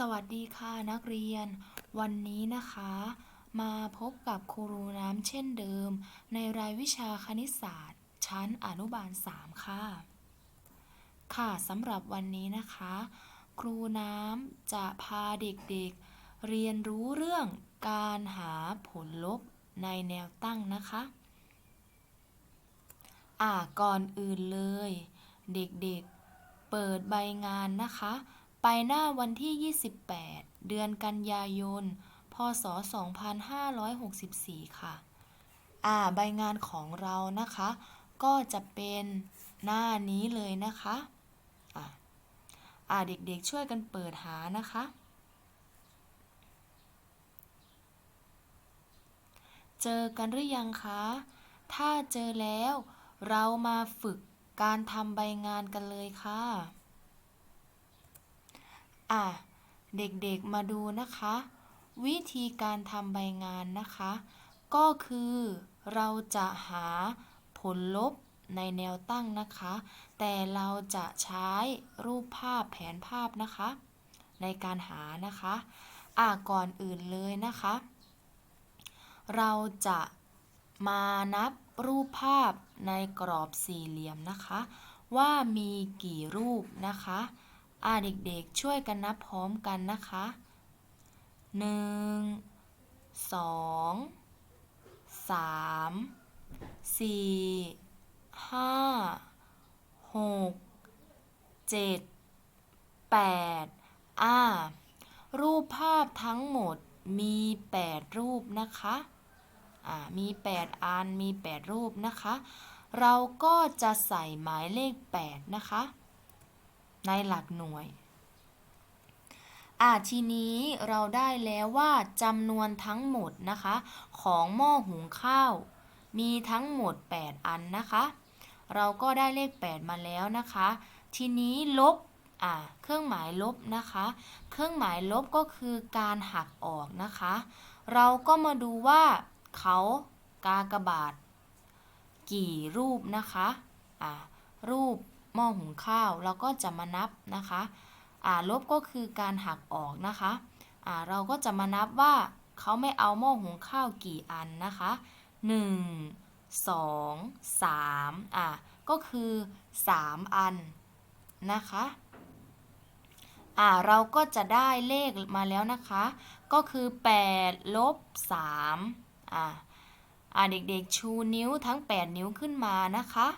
สวัสดีค่ะนักเรียน วันนี้นะคะ มาพบกับครูน้ำเช่นเดิม ในรายวิชาคณิตศาสตร์ ชั้นอนุบาล 3 ค่ะ ค่ะสำหรับวันนี้นะคะ ครูน้ำจะพาเด็กๆเรียนรู้เรื่องการหาผลลบในแนวตั้งนะคะอ่าก่อนอื่นเลย เด็กๆเปิดใบงานนะคะ ไปหน้าวันที่ 28 เดือนกันยายน พศ 2564 ค่ะ อ่า ใบงานของเรานะคะ ก็จะเป็นหน้านี้เลยนะคะ อ่าอ่าเด็กๆช่วยกันเปิดหานะคะ เจอกันหรือยังคะ ถ้าเจอแล้วเรามาฝึกการทำใบงานกันเลยค่ะ อะเด็กๆมาดูนะคะ วิธีการทำใบงานนะคะ ก็คือเราจะหาผลลบในแนวตั้งนะคะ แต่เราจะใช้รูปภาพแผนภาพนะคะ ในการหานะคะอะก่อนอื่นเลยนะคะ เราจะมานับรูปภาพในกรอบสี่เหลี่ยมนะคะ ว่ามีกี่รูปนะคะ อ่าเด็กๆช่วยกันนับพร้อมกันนะคะหนึ่งสองสามสี่ห้าหกเจ็ดแปดอ่ารูปภาพทั้งหมดมีแปดรูปนะคะอ่ามี 8 อัน มี 8 รูปนะคะ เราก็จะใส่หมายเลข 8 นะคะ ในหลักหน่วย อ่าทีนี้เราได้แล้วว่าจำนวนทั้งหมดนะคะ ของหม้อหุงข้าว มีทั้งหมด 8 อันนะคะ เราก็ได้เลข 8 มาแล้วนะคะ ทีนี้ลบอ่าเครื่องหมายลบนะคะ เครื่องหมายลบก็คือการหักออกนะคะ เราก็มาดูว่าเขากากบาท กี่รูปนะคะอ่ารูป หม้อหุงข้าวเราก็จะมานับนะคะอ่าลบก็คือการหักออกนะคะอ่าเราก็จะมานับว่าเขาไม่เอาหม้อหุงข้าวกี่อันนะคะ 1 2 3อ่าก็คือ 3 อันนะคะอ่าเราก็จะได้เลขมาแล้วนะคะ ก็คือ8ลบ3อ่าอ่าเด็กๆชูนิ้วทั้ง 8 นิ้วขึ้นมานะคะ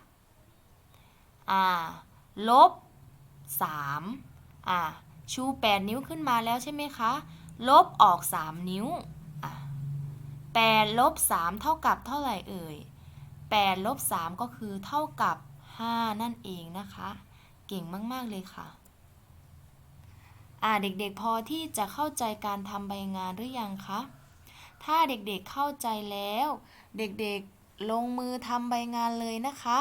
อ่าลบ3อ่าชู8นิ้วขึ้นมาแล้วใช่ไหมคะ ลบออก 3 นิ้วอ่า8ลบ3เท่ากับเท่าไหร่เอ่ย8ลบ3ก็คือเท่ากับ 5 นั่นเองนะคะ เก่งมาก ๆ เลยค่ะอ่าเด็กๆพอที่จะเข้าใจการทำใบงานหรือยังคะ ถ้าเด็กๆเข้าใจแล้ว เด็กๆลงมือทำใบงานเลยนะคะ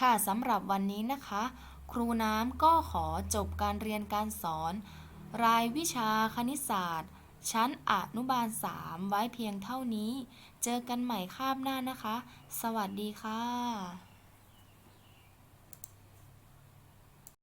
ค่ะสำหรับวันนี้นะคะ ครูน้ำก็ขอจบการเรียนการสอน รายวิชาคณิตศาสตร์ ชั้นอนุบาล 3 ไว้เพียงเท่านี้ เจอกันใหม่คาบหน้านะคะ สวัสดีค่ะ